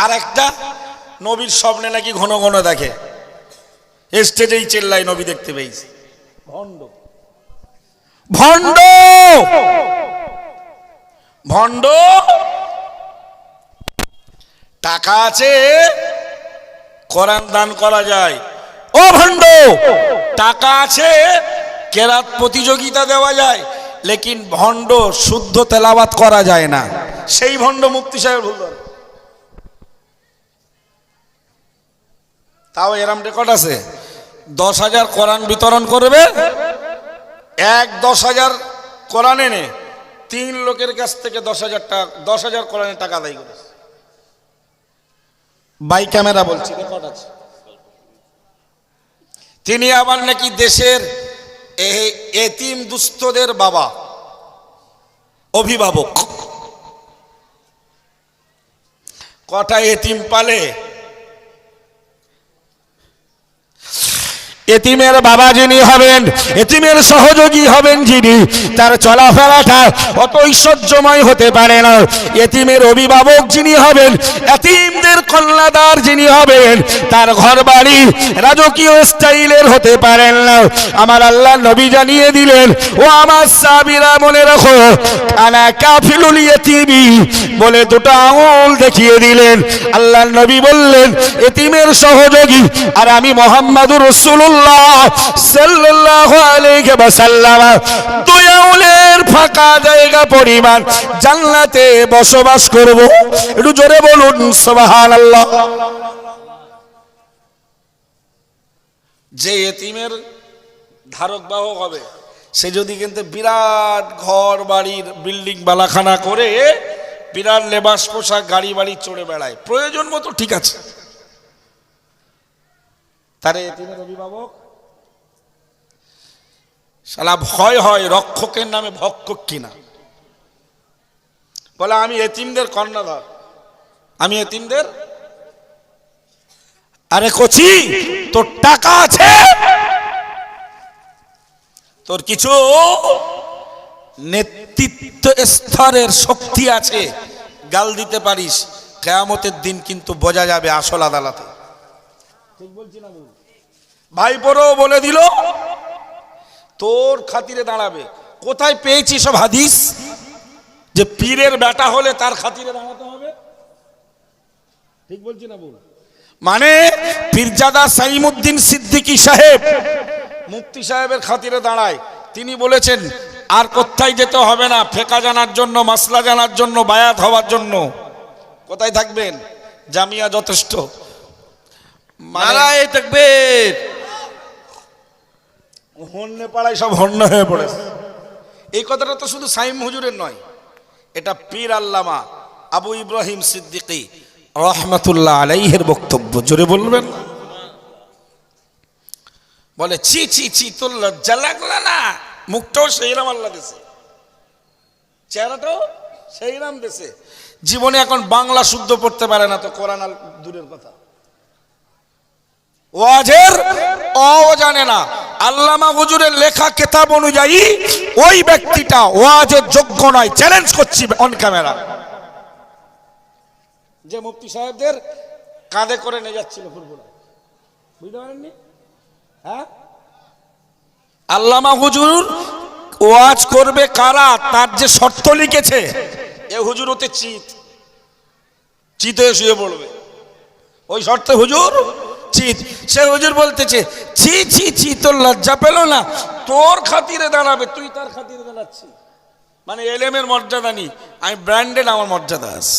আর একটা নবীর স্বপ্নে নাকি ঘন ঘন দেখে। স্টেজেই চেল্লাই নবী দেখতে পেয়েছি। ভণ্ড। ভণ্ড! ভণ্ড! টাকা আছে, কোরআন দান করা যায়। ও ভণ্ড! টাকা আছে, কেরাত প্রতিযোগিতা দেওয়া যায়, লেকিন ভণ্ড, শুদ্ধ তেলাবাত করা যায় না। সেই ভণ্ড মুক্তি সাহেব ভুল বলে। তাও এরম রেকর্ড আছে। দশ হাজার কোরআন বিতরণ করবে, এক দশ হাজার কোরআন এনে তিন লোকের কাছ থেকে দশ হাজার টাকা দশ হাজার কোরআনের টাকা আদায় করেছে। বাই ক্যামেরা বলছি রেকর্ড আছে। তিনি আবার নাকি দেশের এতিম দুস্থদের বাবা, অভিভাবক। কটা এতিম পালে? এতিমের বাবা যিনি হবেন, এতিমের সহযোগী হবেন যিনি, তার চলাফেরাটা অত ঐশ্বর্যময় হতে পারে না। এতিমের অভিভাবক যিনি হবেন, এতিমদের কন্যাদার যিনি হবেন, তার ঘর বাড়ি রাজকীয় স্টাইলের হতে পারেন না। আমার আল্লাহ নবী জানিয়ে দিলেন, ও আমার সাবিরা মনে রাখো আনা কাফিলুল ইয়েতিমি বলে দুটো আঙুল দেখিয়ে দিলেন। আল্লাহ নবী বললেন, এতিমের সহযোগী, আর আমি মোহাম্মদুর রসুল্লাহ ফাঁকা জায়গা পরিমাণ জান্নাতে বসবাস করব। একটু জোরে বলুন, সুবহানাল্লাহ। যে এতিমের ধারক বাহক হবে, সে যদি কিন্তু বিরাট ঘর বাড়ির বিল্ডিং বালাখানা করে, বিরাট লেবাস পোশাক গাড়ি বাড়ি চড়ে বেড়ায়, প্রয়োজন মতো ঠিক আছে। তারে এতিমের অভিভাবক। সালা ভয় হয় রক্ষকের নামে ভক্ষক কিনা। বলে, আমি এতিমদের কর্ণধর। আমি এতিমদের? আরে কচি, তোর টাকা আছে। তোর কিছু নেতৃত্ব স্তরের শক্তি আছে। গাল দিতে পারিস, কেয়ামতের দিন কিন্তু বোঝা যাবে আসল আদালতে। ভাইপোরও বলে দিল তোর খাতিরে দাঁড়াবে। কোথায় পেয়েছি সব হাদিস? যে পীরের বেটা হলে তার খাতিরে দাঁড়াতে হবে। ঠিক বলছি না বল মানে পীরজাদা সাইমুদ্দিন সিদ্দিকী সাহেব মুফতি সাহেবের খাতিরে দাঁড়ায়। তিনি বলেছেন আর কোথায় যেতে হবে না ফেকা জানার জন্য মাসলা জানার জন্য বায়াত হওয়ার জন্য। কোথায় থাকবেন? জামিয়া যথেষ্ট। নারায় তাকবীর। হন্যে পাড়ায় সব হন্য হয়ে পড়েছে। এই কথাটা তো শুধু সাইম হুজুরের নয় এটা পীর আল্লামা আবু ইব্রাহিম সিদ্দিকী রহমতুল্লাহ আলাইহের বক্তব্য। জোরে বলবেন? বলে ছি ছি ছি তোর লজ্জা লাগল না? মুখটাও সেই রাম আল্লাহ দেশে চেহারাটাও সেই রাম দেশে জীবনে এখন বাংলা শুদ্ধ পড়তে পারে না তো কোরআন দূরের কথা। ওয়াজের অ জানে না। আল্লামা হুজুরের লেখা কেতাব অনুযায়ী ওই ব্যক্তিটা ওয়াজের যোগ্য নয় চ্যালেঞ্জ করছি অন ক্যামেরা যে মুফতি সাহেবদের কাঁধে করে নিয়ে যাচ্ছিল বুঝতে পারেননি? হ্যাঁ? আল্লামা হুজুর ওয়াজ করবে কারা? তার যে শর্ত লিখেছে, এ হুজুর ওতে চিত। চিত শুয়ে পড়বে। ওই শর্তে হুজুর চিত। সে হুজুর বলতেছে, ছি ছি ছি, তোর লজ্জা পেল না, তোর খাতিরে দাঁড়াবে, তুই তার খাতিরে দাঁড়াচ্ছি। মানে এলেমের মর্যাদা নেই, আমি ব্র্যান্ডেড আমার মর্যাদা আছে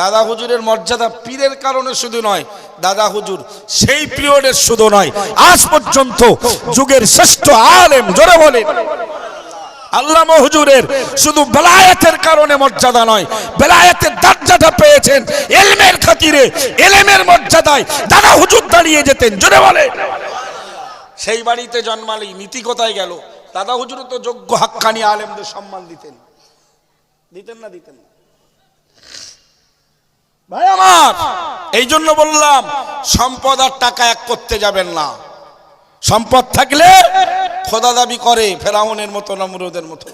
দাদা হুজুরের মর্যাদা পীরের কারণে শুধু নয়, দাদা হুজুর সেই পিরিয়ডের শুধু নয়, আজ পর্যন্ত যুগের শ্রেষ্ঠ আলেম, জোরে বলে আল্লামা হুজুরের শুধু বেলায়েতের কারণে মর্যাদা নয়, বেলায়েতের দরজাটা পেয়েছেন এলমের খাতিরে, এলেমের মর্যাদায় দাদা হুজুর দাঁড়িয়ে যেতেন, জোরে বলে। সেই বাড়িতে জন্মালি নীতি কোথায় গেল? দাদা হুজুর তো যোগ্য হাক্কানি আলেমদের সম্মান দিতেন। দিতেন না দিতেন না। ভাই আমার এই জন্য বললাম, সম্পদ আর টাকা এক করতে যাবেন না। সম্পদ থাকলে খোদা দাবি করে, ফেরাউনের মতো নমরুদের মতো।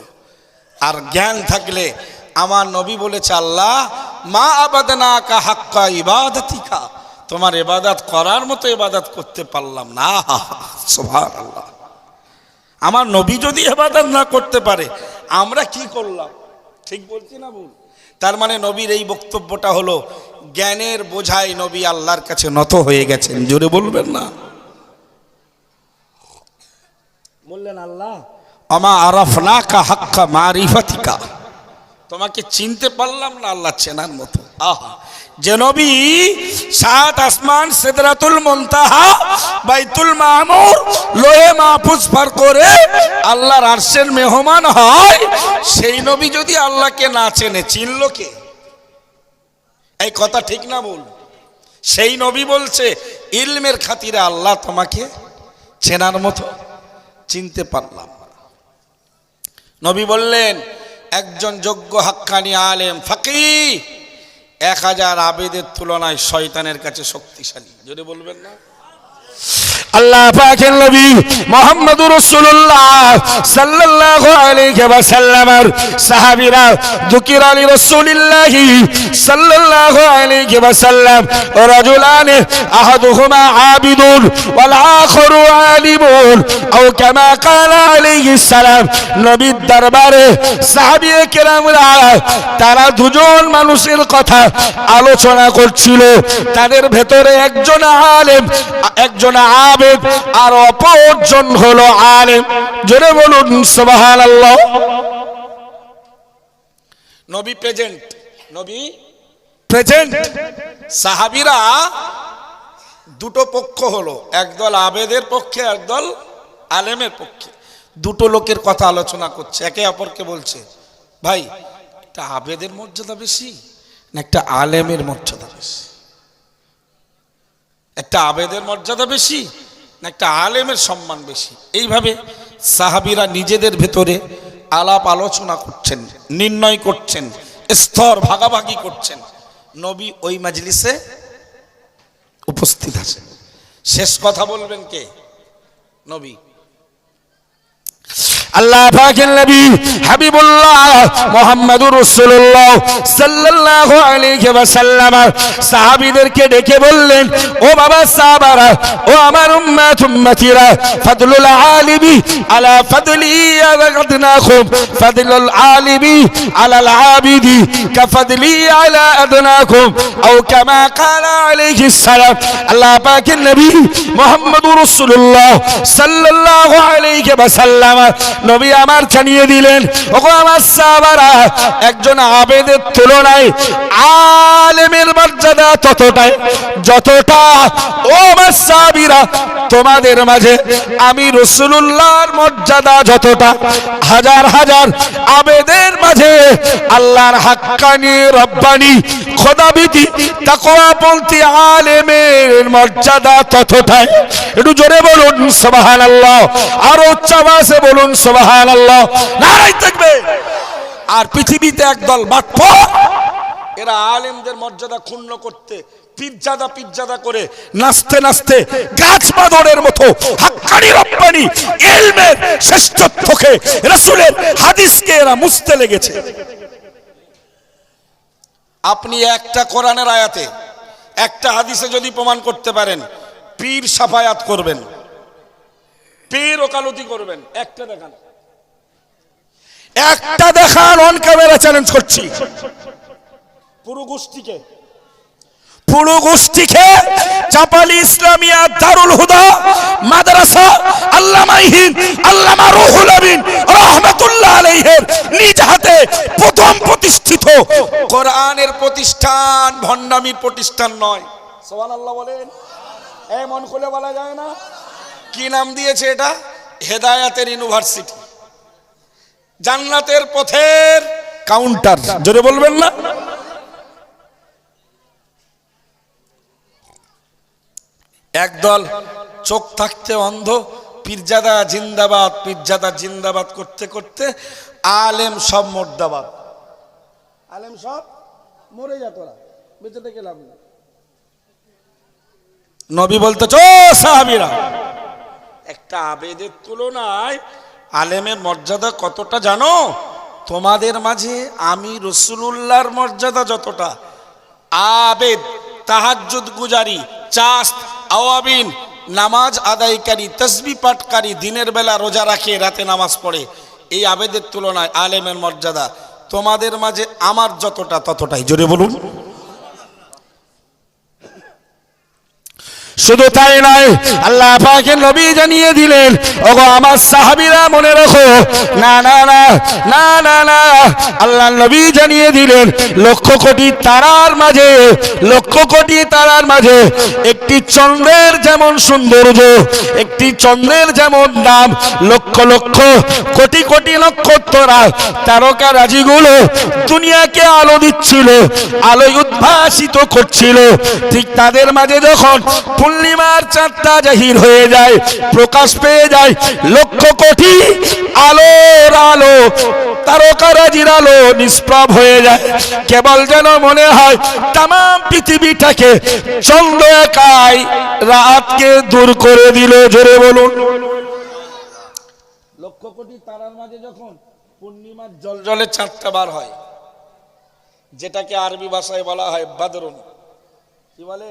আর জ্ঞান থাকলে, আমার নবী বলেছে, আল্লাহ, মা আবাদনা কা হাক্কা ইবাদতিকা। তোমার ইবাদত করার মতো ইবাদত করতে পারলাম না। সুবহানাল্লাহ। আমার নবী যদি ইবাদত না করতে পারে, আমরা কি করলাম? ঠিক বলছি না বল তার মানে নবীর এই বক্তব্যটা হলো, জ্ঞানের বোঝায় নবী আল্লাহর কাছে নত হয়ে গেছেন। জোরে বলবেন না। বললেন, আল্লাহ আমা আরাফনা কা হাক্কা মারিফাতিকা। তোমাকে চিনতে পারলাম না, আল্লাহ চেনার মতো। আহা, যে নবী সাত আসমান সিদরাতুল মুনতাহা, বাইতুল মামুর, লোহে মাহফুজ পার করে আল্লাহর আরশের মেহমান হয়, সেই নবী যদি আল্লাহকে না চেনে, চিনল কে? এই কথা ঠিক না বল। সেই নবী বলছে, ইলমের খাতিরে আল্লাহ তোমাকে চেনার মতো। চিনতে পারলাম। নবী বললেন, একজন যোগ্য হাক্কানি আলেম ফাঁকি, এক হাজার আবেদের তুলনায় শয়তানের কাছে শক্তিশালী। যদি বলবেন না। আল্লাহ পাকের নবী মোহাম্মদুর রাসূলুল্লাহ সাল্লাল্লাহু আলাইহি ওয়া সাল্লামের সাহাবীরা যুকির আলী রাসূলুল্লাহ সাল্লাল্লাহু আলাইহি ওয়া সাল্লাম রাজুলান আহাদুহুমা আবিদুন ওয়াল আখরু আলিমুন আও কামা ক্বালা আলাইহি সালাম নবীর দরবারে সাহাবী কেরামরা তারা দুজন মানুষের কথা আলোচনা করছিল। তাদের ভেতরে একজন আলেম, একজন আবেদ আর অপরজন হলো আলেম। জোরে বলুন, সুবহানাল্লাহ। নবী প্রেজেন্ট নবী প্রেজেন্ট সাহাবিরা দুটো পক্ষ হলো, একদল আবেদের পক্ষে, একদল আলেমের পক্ষে। দুটো লোকের কথা আলোচনা করছে, একে অপরকে বলছে, ভাই, একটা আবেদের মর্যাদা বেশি না একটা আলেমের মর্যাদা বেশি? একটা আবেদের মর্যাদা বেশি একটা আলেমের সম্মান বেশি। এইভাবে সাহাবিরা নিজেদের ভেতরে আলাপ আলোচনা করছেন, নির্ণয় করছেন, স্তর ভাগাভাগি করছেন। নবী ওই মাজলিসে উপস্থিত আছেন। শেষ কথা বলবেন কে? নবী। আল্লাহ পাকের নবী হাবিবুল্লাহ মুহাম্মাদুর রাসূলুল্লাহ সাল্লাল্লাহু আলাইহি ওয়া সাল্লাম সাহাবীদেরকে ডেকে বললেন, ও বাবা সাহাবারা, ও আমার উম্মত উম্মতিরা, ফাদলুল আলিমি আলা ফাদলি আদনাকুম, ফাদলুল আলিমি আলা আল আবিদি কাফাদলি আলা আদনাকুম, আও কামা ক্বালা আলাইহি সালাম। আল্লাহ পাকের নবী মুহাম্মাদুর রাসূলুল্লাহ সাল্লাল্লাহু আলাইহি ওয়া সাল্লাম নবী আমার জানিয়ে দিলেন, ওগো আমার সাহাবারা, একজন আবেদের তুলনায় আলেমের মর্যাদা ততটাই, যতটা, ও আমার সাহাবীরা, তোমাদের মাঝে আমি রসুলুল্লাহর মর্যাদা যতটা, হাজার হাজার আবেদের মাঝে আল্লাহর হাক্কানি, রব্বানি খোদাবিতি তাকওয়া বলতে আলেমের মর্যাদা ততটাই। একটু জোরে বলুন, সুবহানাল্লাহ। আরও উচ্চ আওয়াজে নারাই থাকবে। আর পৃথিবীতে একদল এরা আলেমদের মর্যাদা ক্ষুণ্ণ করতে, পিজ্জাদা পিজ্জাদা করে নাচতে নাচতে গাছ মতো হাক্কানি এলমের শ্রেষ্ঠত্বকে রাসূলের হাদিসকে এরা মুছতে লেগেছে। আপনি একটা কোরআনের আয়াতে একটা হাদিসে যদি প্রমাণ করতে পারেন, পীর সাফায়াত করবেন। পীর ওকালতি করবেন। একটা দেখান। একটা দেখান অন ক্যামেরা চ্যালেঞ্জ করছি। পুরো গোষ্ঠীকে। পুরো গোষ্ঠীকে চাপালি ইসলামিয়া দারুল হুদা মাদ্রাসা আল্লামা হিন্দ আল্লামা রুহুল আমিন রহমাতুল্লাহ আলাইহির নিজ হাতে প্রথম প্রতিষ্ঠিত কোরআনের প্রতিষ্ঠান ভণ্ডামির প্রতিষ্ঠান নয়। সুবহানাল্লাহ বলেন। এমন খুলে বলা যায় না। কি নাম দিয়েছে এটা? হেদায়াতের ইউনিভার্সিটি। জান্নাতের পথের কাউন্টার। জোরে বলবেন না? একদল চোখ থাকতে অন্ধ পীরজাদা জিন্দাবাদ পীরজাদা জিন্দাবাদ করতে করতে আলেম সব মোর্দাবাদ। আলেম সব মরে যা তোরা বেঁচে থেকে লাভ নেই। নবী বলতে চো সাহাবিরা। একটা আবেদের তুলনায় আলেমের মর্যাদা কতটা জানো? তোমাদের মাঝে আমি রসুলুল্লাহর মর্যাদা যতটা। আবেদ, তাহাজ্জুদ গুজারি, চাস্ত, আওয়াবিন, নামাজ আদায়কারী তসবি পাঠকারী, দিনের বেলা রোজা রাখে, রাতে নামাজ পড়ে। এই আবেদের তুলনায় আলেমের মর্যাদা তোমাদের মাঝে আমার যতটা ততটাই। জোরে বলুন। শুধু তাই নয়, আল্লাহ পাকের নবী জানিয়ে দিলেন, ওগো আমার সাহাবীরা মনে রাখো, না না না না না না আল্লাহ নবী জানিয়ে দিলেন, লক্ষ কোটি তারার মাঝে, লক্ষ কোটি তারার মাঝে, একটি চন্দ্রের যেমন সৌন্দর্য, একটি চন্দ্রের যেমন দাম, লক্ষ লক্ষ, কোটি কোটি নক্ষত্ররা তারকা রাজিগুলো দুনিয়াকে আলো দিচ্ছিল, আলোয় উদ্ভাসিত করছিল। ঠিক তাদের মাঝে যখন পূর্ণিমার চাঁদটা জাহির হয়ে যায়, প্রকাশ পেয়ে যায়, লক্ষ কোটি আলোর আলো, তারকারাজির আলো হয়ে যায়। কেবল যেন মনে হয় তাম পৃথিবীটাকে চন্দ্র একাই রাতকে দূর করে দিল, জোরে বলুন। লক্ষ কোটি তারার মাঝে যখন পূর্ণিমার জল জলে চাঁদটা বার হয়, যেটাকে আরবি ভাষায় বলা হয় বাদরুন। কি বলে?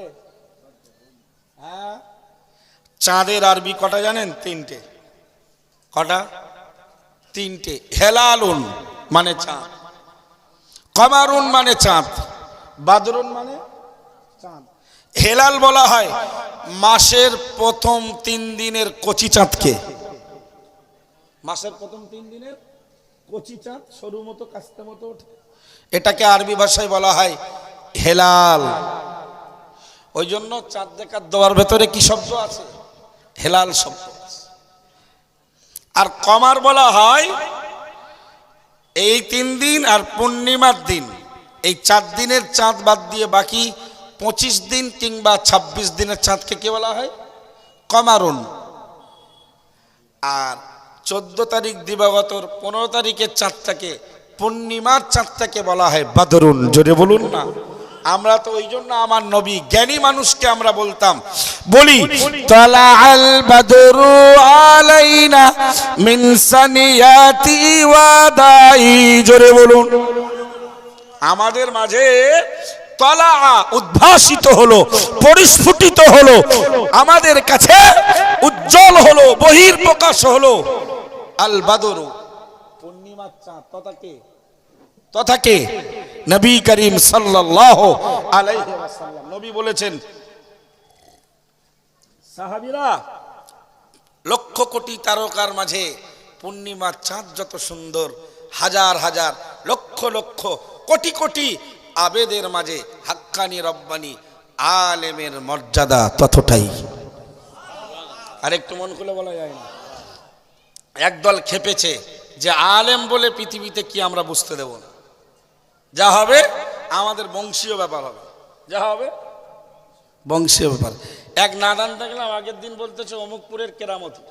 চাঁদের আরবি কটা জানেন? তিনটে। কটা? তিনটে। হেলালুন মানে চাঁদ। কমারুন মানে চাঁদ। বাদরুন মানে চাঁদ। হেলাল বলা হয় মাসের প্রথম তিন দিনের কচি চাঁদকে। মাসের প্রথম তিন দিনের কচি চাঁদ সরু মতো, কাস্তে মতো ওঠে। এটাকে আরবি ভাষায় বলা হয় হেলাল। ওই জন্য চাঁদ দেখার দেওয়ার ভেতরে কি শব্দ আছে? হেলাল শব্দ আর কমার বলা হয়, এই তিন দিন আর পূর্ণিমার দিন। এই চার দিনের চাঁদ বাদ দিয়ে বাকি পঁচিশ দিন কিংবা ২৬ দিনের চাঁদকে কি বলা হয়? কমারুন। আর চোদ্দ তারিখ দিবাগতর পনেরো তারিখের চাঁদটাকে, পূর্ণিমার চাঁদটাকে বলা হয় বাদরুন। জোরে বলুন না। আমরা তো ওই জন্য আমার নবী জ্ঞানী মানুষকে আমরা বলতাম। বলি তলা আলাইনা জোরে বলুন। আমাদের মাঝে তলা উদ্ভাসিত হলো পরিস্ফুটিত হলো আমাদের কাছে উজ্জ্বল হলো বহির প্রকাশ হলো। আল বাদরু পূর্ণিমার চাঁদ তথা কে? নবী করিম আলাইহি নবী বলেছেন, সাহাবীরা, লক্ষ কোটি তারকার মাঝে পূর্ণিমার চাঁদ যত সুন্দর, হাজার হাজার, লক্ষ লক্ষ, কোটি কোটি আবেদের মাঝে হাক্কানি রব্বানি আলেমের মর্যাদা ততটাই। আর একটু মন খুলে বলা যায় না। একদল খেপেছে যে আলেম বলে পৃথিবীতে কি আমরা বুঝতে দেব না। যা হবে আমাদের বংশীয় ব্যাপার হবে। যা হবে বংশীয় ব্যাপার। এক নাদান দেখলাম আগের দিন বলতেছে অমুকপুরের কেরামতি।